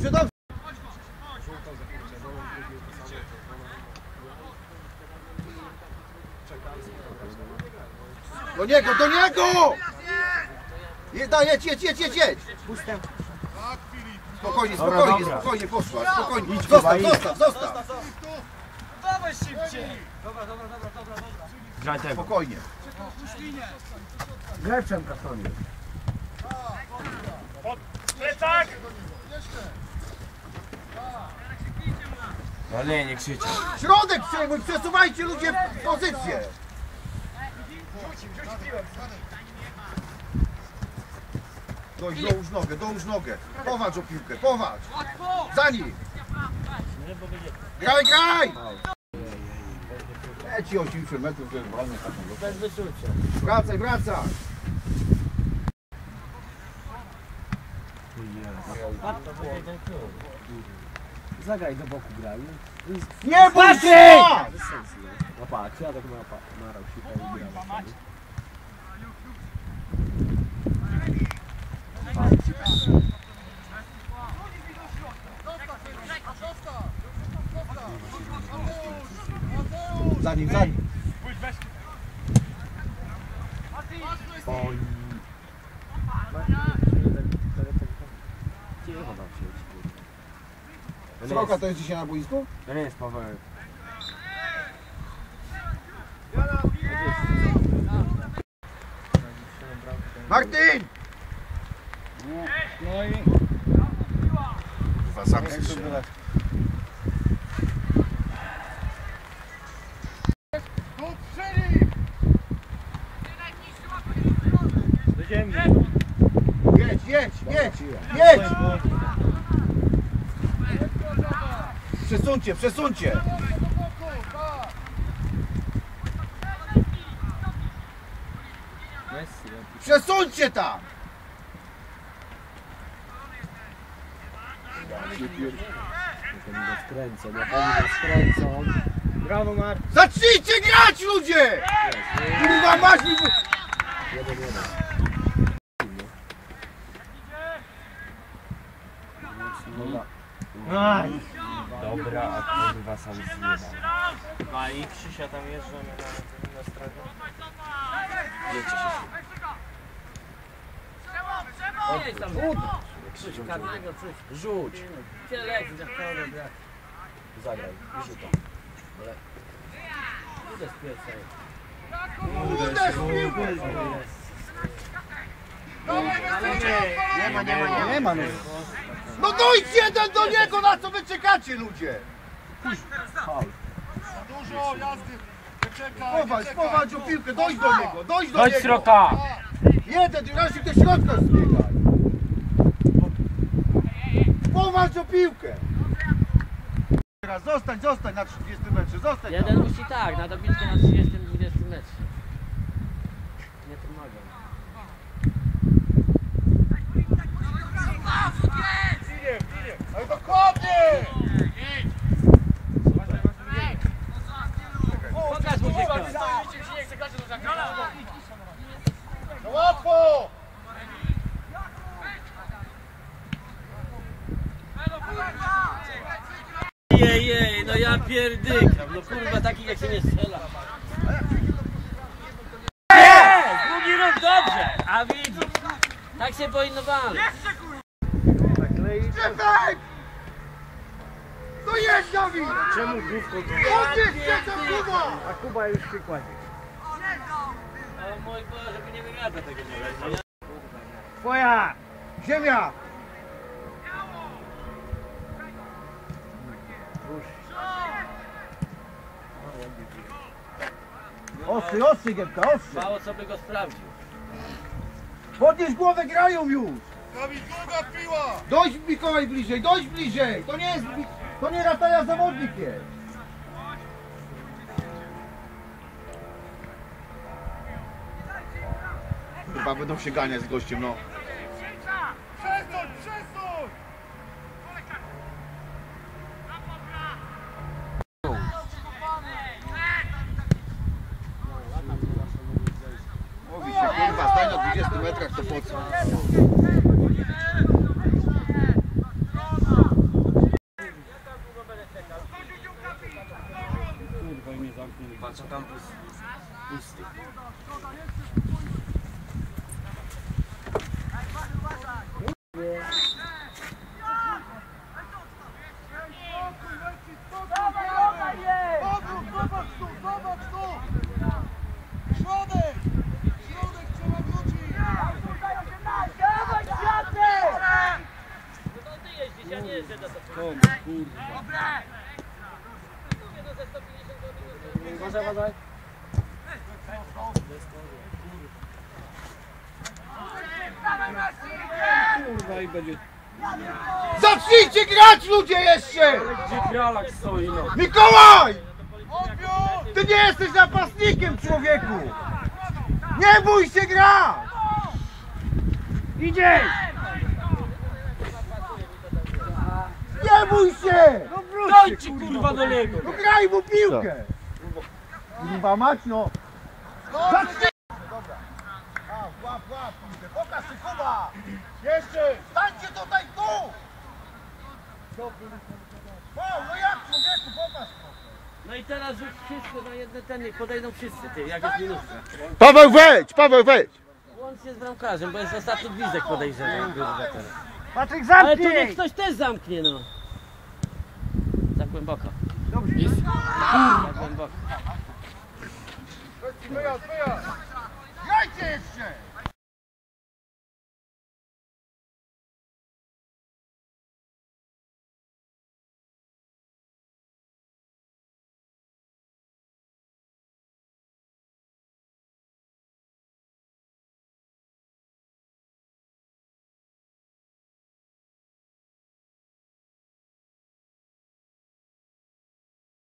dobrze, dobrze. Do niego, do niego! Je, da, jedź, jedź, jedź, jedź, jedź. Spokojnie, spokojnie, spokojnie, poszła, spokojnie. Zostaw, zostaw, zostaw. Dawaj szybciej! Graj tego. Spokojnie. Graj w kartonie. Plecak! No nie, nie krzyczę. Środek przejmuj, przesuwajcie ludzie pozycję. Dojdź, dołóż nogę, dołóż nogę. Powalcz o piłkę, powalcz. Za nim. Graj, graj! Leci 80 metrów, to jest wolny taką. Bez wyczucia. Wracaj, wracaj. Zagraj do boku graj. Nie bój się! No patrz, ja tak ma, marał się tam i grał. Za nim, za nim. Jest- to jest dzisiaj na boisku? To nie jest Paweł. Martin! No i... Dwa sam ziemi. Jedź, jedź, jedź, jedź! Przesuńcie, przesuńcie! Przesuńcie tam! Brawo Mark. Zacznijcie grać ludzie! Kurwa masz mi... Jeden, jeden. Dobra. Aj. Dobra, sam zjebał. A i Krzysia tam jeżdżą na, na stradę. Wiecie się. Tam, Krzysiu. Rzuć. Zagraj. i Rzuć tam. Idę z pierwszej. Uderz piłkę! Nie ma, nie ma, nie, nie ma. No. No dojdź jeden do niego, na co wy czekacie ludzie! Dużo jazdy. Czekaj. powalcz o piłkę, dojdź do niego, dojdź do niego! Sroka! Jeden, ty raczej do środka zbiegaj! Powalcz o piłkę! Teraz zostań, zostań na 30 metrze, zostań Jeden tam. musi tak, na dobitkę na 30-20 metrze. Nie pomagam. Ale dokładnie! Pokaż mu dziecko. No łatwo! Jej, jej, no ja pierdykam. No kurwa, takich jak się nie strzela. Jest! Drugi ruch dobrze! A widzisz, tak się powinno. Szefek! No jedź Dawid! Czemu główką Kuba! A Kuba już się kładzie. Mój Boże, żeby nie wygada tego nie Twoja! Ziemia! Ostry, ostry Gębka, ostry! Mało co by go sprawdził. Podnieś głowę, grają już! Dawid, długa piła! Dojdź Mikołaj bliżej, dojdź bliżej! To nie jest... To nie Rataja zawodnik jest! Chyba będą się ganiać z gościem, no. Mówi się, kurwa, stań na 20 metrach, to po co? kurwa i mnie zamknij. Patrz, a tam pusty. pusty. Powrót, zobacz tu, zobacz tu! Środek! Środek trzeba wrócić! No to ty jeździsz, ja nie jeżdżę do to. Tom, kurwa. Uważaj, uważaj. Kurwa i będzie... Zacznijcie grać ludzie jeszcze! Gdzie stoi, no. Mikołaj! Ty nie jesteś napastnikiem, człowieku! Nie bój się grać! Idziesz! Nie bój się! No wróć się, Dajcie kurwa do niego. No graj mu piłkę! Kurwa mać no! Zacznij! No i teraz rzuć wszystko no na jedne ten, podejdą wszyscy, ty, jak jest minutka. Paweł wejdź, Paweł wejdź! Łącznie z bramkarzem, bo jest ostatni gwizdek podejrzany. Patryk Ale tu niech ktoś też zamknie, no. Za głęboko. Dobrze. Za głęboko. Wyjazd, wyjazd! Jajcie jeszcze!